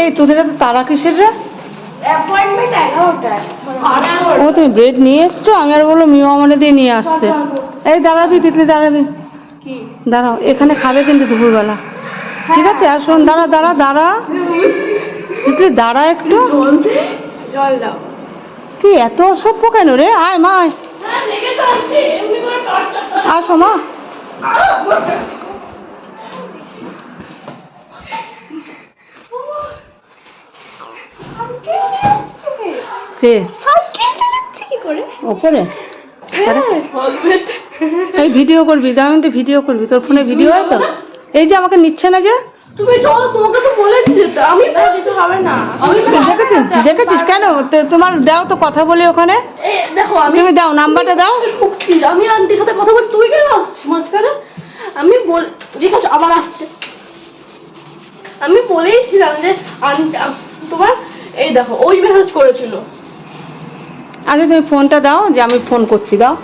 এই তোদের এত তারা কিসের রে? ও তুমি ব্রেড নিয়ে এসছো? আমি আর বলল মিও আমানে দিয়ে নিয়ে আসতে। এই দাঁড়াবি তিতলি দাঁড়াবি। দাঁড়াও এখানে খাবে কিন্তু দুপুরবেলা। ঠিক আছে আর শোন দাঁড়া দাঁড়া দাঁড়া। তিতলি দাঁড়া একটু। জল দাও। তুই এত অসভ্য কেন রে? আয় মা আয়। হ্যাঁ আসো মা। কে? সাইকেল চালাচ্ছে কি করে? ওপরে হ্যাঁ। এই ভিডিও করবি আমি তো ভিডিও করবি তোর ফোনে ভিডিও হয় তো? এই যে আমাকে নিচ্ছে না যে? তুমি চলো তোমাকে তো বলেছি যেতে আমি তো কিছু হবে না। আমি দেখেছিস? দেখেছিস কেন? তোমার দাও তো কথা বলি ওখানে। দেখো আমি তুমি দাও নাম্বারটা দাও। আমি আন্টির সাথে কথা বলছি তুই কেন আসছিস মাঝখানে? আমি বল আবার আসছে। আমি বলেইছিলাম যে তোমার এই দেখো ওই মেসেজ করেছিল। আচ্ছা তুমি ফোনটা দাও যে আমি ফোন করছি দাও।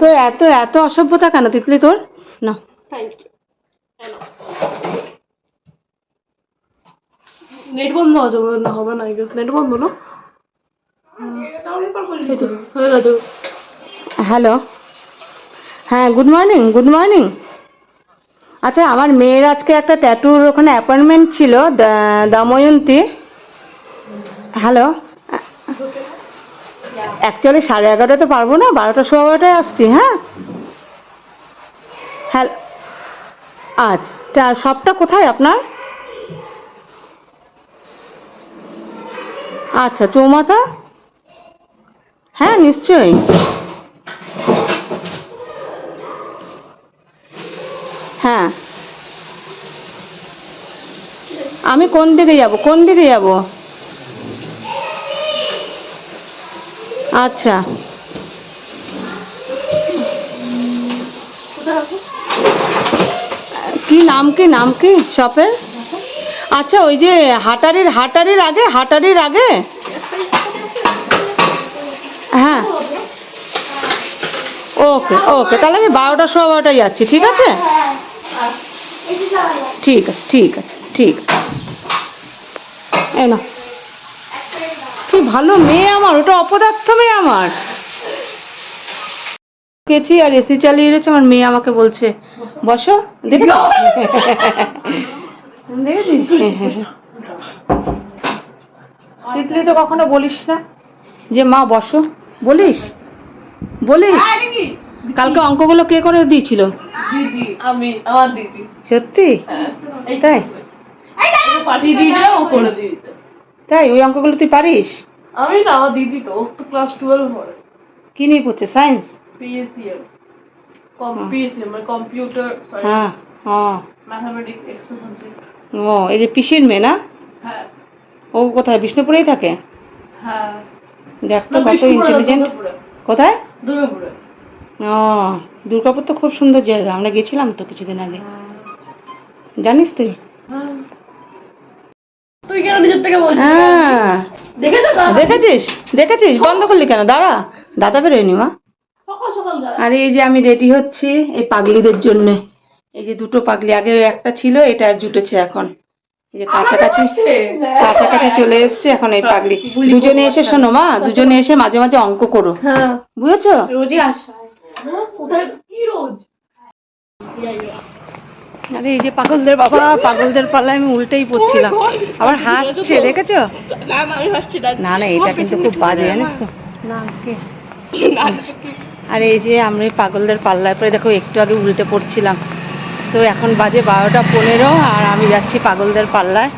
তো এত এত অসভ্যতা কেন তিতলি তোর? না। নেট বন্ধ আছে না হবে না নেট বন্ধ না? হ্যালো। হ্যাঁ গুড মর্নিং গুড মর্নিং আচ্ছা আমার মেয়ের আজকে একটা ট্যাটুর ওখানে অ্যাপয়েন্টমেন্ট ছিল দময়ন্তী। হ্যালো অ্যাকচুয়ালি সাড়ে এগারোটায় তো পারব না বারোটা সোয়া বারোটায় আসছি হ্যাঁ? হ্যাঁ আচ্ছা তা সবটা কোথায় আপনার? আচ্ছা চৌমাথা? হ্যাঁ নিশ্চয়ই হ্যাঁ আমি কোন দিকে যাব? কোন দিকে যাব? আচ্ছা। কি নাম কি? নাম কি? শপের আচ্ছা ওই যে হাটারির হাটারির আগে? হাটারির আগে? হ্যাঁ। ওকে ওকে। তাহলে আমি বারোটা সোয়া বারোটায় যাচ্ছি ঠিক আছে? ঠিক আছে ঠিক আছে ঠিক আছে। এই না কি ভালো মেয়ে আমার ওটা অপদার্থ মেয়ে আমার। গেছি আর এসি চালিয়ে রয়েছে আমার মেয়ে আমাকে বলছে বসো দেখেছিস? দেখেছিস? তিতলি তো কখনো বলিস না। যে মা বসো। বলিস? বলিস? কালকে অঙ্কগুলো কে করে দিয়েছিল? আমি আমার দিদি। সত্যি? তাই? তো পাঠিয়ে দিয়েছে ও করে দিয়েছে। তাই ওই অঙ্কগুলো তুই পারিস? আমি না আমার দিদি তো ও তো ক্লাস টুয়েলভ পড়ে। কি নিয়ে পড়ছে সায়েন্স পিএসসিএম পিএসসিএম মানে কম্পিউটার হ্যাঁ হ্যাঁ। ম্যাথামেটিক্স এক্সট্রা সাবজেক্ট ও এই যে পিসির মেয়ে না? হ্যাঁ। ও কোথায় বিষ্ণুপুরেই থাকে? হ্যাঁ। দেখ তো কত ইন্টেলিজেন্ট কোথায়? দুর্গাপুরে। ও দুর্গাপুর তো খুব সুন্দর জায়গা আমরা গেছিলাম তো কিছুদিন আগে। জানিস তুই? হ্যাঁ। থেকে বলছিস হ্যাঁ। দেখেছ দেখেছিস? দেখেছিস? বন্ধ করলি কেন? দাঁড়া। দাদা বেরোয়নি মা। আর এই যে আমি রেডি হচ্ছি এই পাগলিদের জন্য। এই যে দুটো পাগলি আগে একটা ছিল এটা জুটেছে এখন। এই যে কাছাকাছি কাছাকাছি চলে এসছে এখন এই পাগলি। দুজনে এসে শোনো মা। দুজনে এসে মাঝে মাঝে অঙ্ক করো। হ্যাঁ। বুঝেছ? রোজই আসা হ্যাঁ কোথায়? কি রোজ? আরে এই যে পাগলদের বাবা পাগলদের পাল্লায় আমি উল্টেই পড়ছিলাম। আবার হাসছে দেখেছ? না না আমি হাসছি না। না না এটা কিন্তু খুব বাজে জানিস তো। না আর এই যে আমরা এই পাগলদের পাল্লায় পরে দেখো একটু আগে উল্টে পড়ছিলাম। তো এখন বাজে বারোটা পনেরো আর আমি যাচ্ছি পাগলদের পাল্লায়।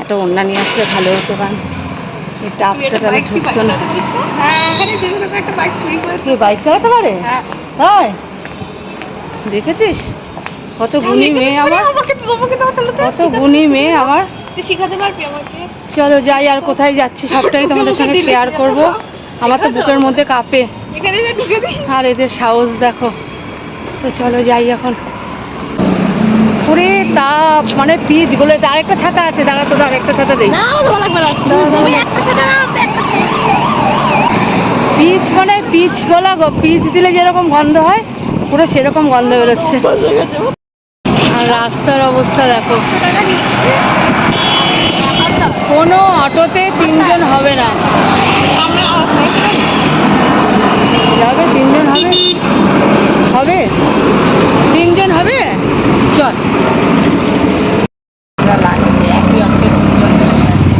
একটা অন্যা নিয়ে আসলে ভালো হতো কারণ এই টাপটা তাহলে ঢুকতো না। হ্যাঁ বাইক তুই বাইক চালাতে পারে? হ্যাঁ। তাই? দেখেছিস? কত গুণী মেয়ে আমার কত গুণী মেয়ে আমার তুই শিখাতে পারবি আমাকে? চলো যাই আর কোথায় যাচ্ছি সবটাই তোমাদের সঙ্গে শেয়ার করব। আমার তো বুকের মধ্যে কাঁপে। এখানে আর এদের সাহস দেখো। তো চলো যাই এখন। পুরে তাপ মানে পিচগুলো আরেকটা ছাতা আছে। দাঁড়া তো আরেকটা ছাতা দেই। একটা ছেলে না পিচ মানে পিচ বলা গো পিচ দিলে যেরকম গন্ধ হয় পুরো সেরকম গন্ধ বেরোচ্ছে। রাস্তার অবস্থা দেখো। কোনো অটোতে তিনজন হবে না। যাবে, তিনজন হবে? হবে? তিনজন হবে? চল আমরা লাগে একই অটোতে তিনজন বসে আছি।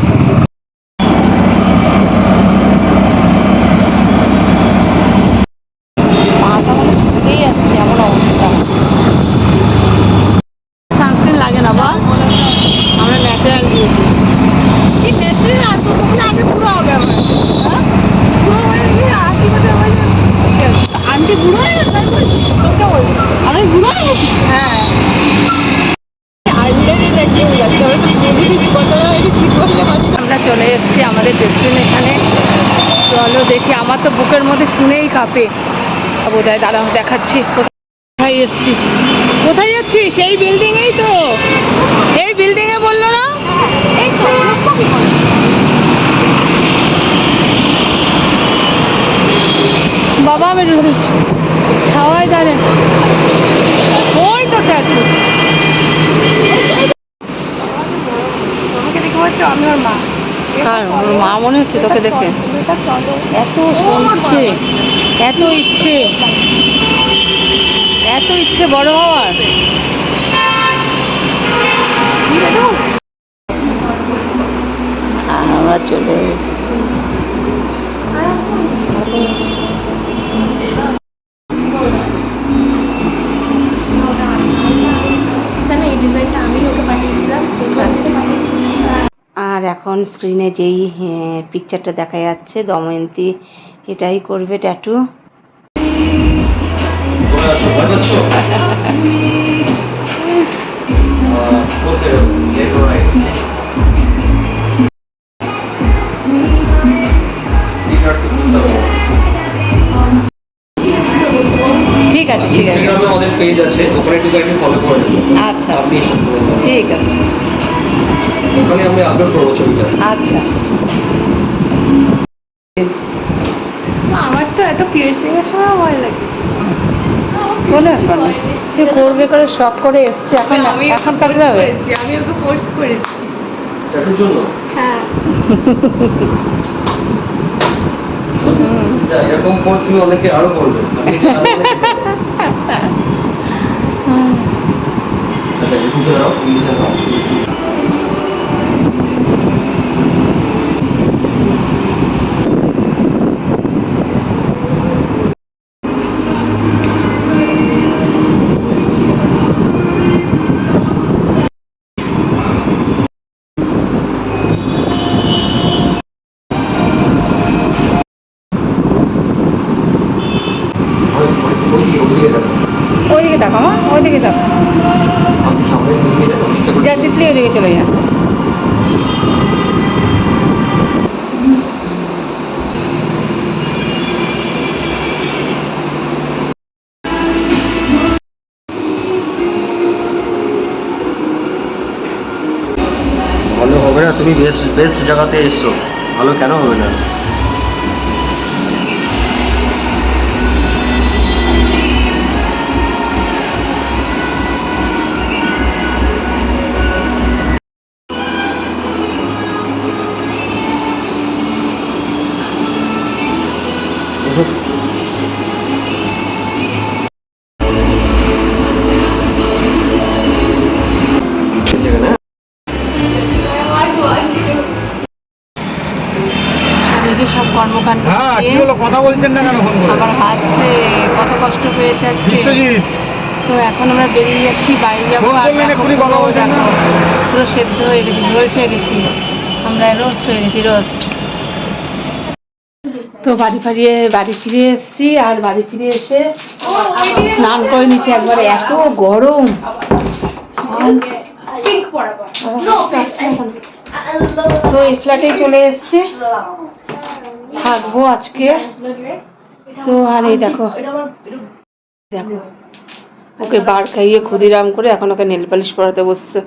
মাথা মানে ছুটেই যাচ্ছে এমন অবস্থা সানস্ক্রিন লাগে না বা আমরা ন্যাচারাল বিউটি এই ন্যাচারাল আর কতক্ষণ আগে পুরো হবে আমার হ্যাঁ? পুরো হয়ে গেলে আশি বছর হয়ে যাবে আন্টি বুড়ো হয়ে গেছে তাই বলছি তোকে বলছি আমি বুড়ো হয়ে গেছি হ্যাঁ আমরা চলে এসেছি আমাদের ডেস্টিনেশনে। চলো দেখি, আমার তো বুকের মধ্যে শুনেই কাঁপে। বোধহয় দাঁড়া দেখাচ্ছি। কোথায় এসছি? কোথায় যাচ্ছি? সেই বিল্ডিংয়েই তো। এই বিল্ডিংয়ে বলল না? বাবা, আমি ঢুকে দিচ্ছি। দাঁড়ে ওই তো ট্যাটু আমাকে দেখে বলছো আমি ওর মা। আর ওর মা মনে হচ্ছে তোকে দেখে। এত ইচ্ছে এত ইচ্ছে। এত ইচ্ছে বড় হওয়ার আর আমরা চলে এসেছি জানো এই ডিজাইনটা আমি ওকে পাঠিয়েছিলাম আর এখন স্ক্রিনে যেই পিকচারটা দেখা যাচ্ছে দময়ন্তী এটাই করবে ট্যাটু। ওখানে আমি আপলোড করব ছবিটা। আচ্ছা। আমার তো এত পিয়ার্সিং এর সময় ভয় লাগে। কোনো ব্যাপার না তুই করবে করে শখ করে এসছে এখন এখন পারলে হবে করেছি আমি ওকে ফোর্স করেছি। জন্য? হ্যাঁ। হুম। এরকম কোর্স তুমি অনেকে আরও করবে। আমি। আচ্ছা ইংলিশে ওই ওই ওই ওইদিকে দেখো করি যা তিতলি চলে যা। ভালো হবে না, তুমি বেস্ট বেস্ট জায়গাতে এসছো। ভালো কেন হবে না? কথা বলছেন না কেন ফোন করে? আবার হাসছে কত কষ্ট পেয়েছে আজকে। বিশ্বজিৎ। তো এখন আমরা বেরিয়ে যাচ্ছি বাড়ি যাব আর দেখো কথা পুরো সেদ্ধ হয়ে গেছি ঝলসে গেছি। আমরা রোস্ট হয়ে গেছি রোস্ট। তো বাড়ি ফিরিয়ে বাড়ি ফিরে এসেছি আর বাড়ি ফিরে এসে স্নান করে নিচ্ছি একবারে এত গরম। তো এই ফ্ল্যাটে চলে এসেছি। থাকব আজকে। তো আর এই দেখো। দেখো ওকে বার খাইয়ে ক্ষুদিরাম করে এখন ওকে নেল পালিশ পরাতে বসছে.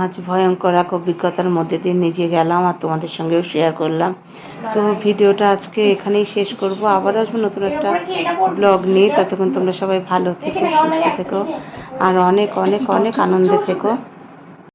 আজ ভয়ঙ্কর এক অভিজ্ঞতার মধ্যে দিয়ে নিজে গেলাম আর তোমাদের সঙ্গেও শেয়ার করলাম। তো ভিডিওটা আজকে এখানেই শেষ করব। আবার আসব নতুন একটা ব্লগ নিয়ে। ততক্ষণ তোমরা সবাই ভালো থেকো সুস্থ থেকো। আর অনেক অনেক অনেক আনন্দে থেকো।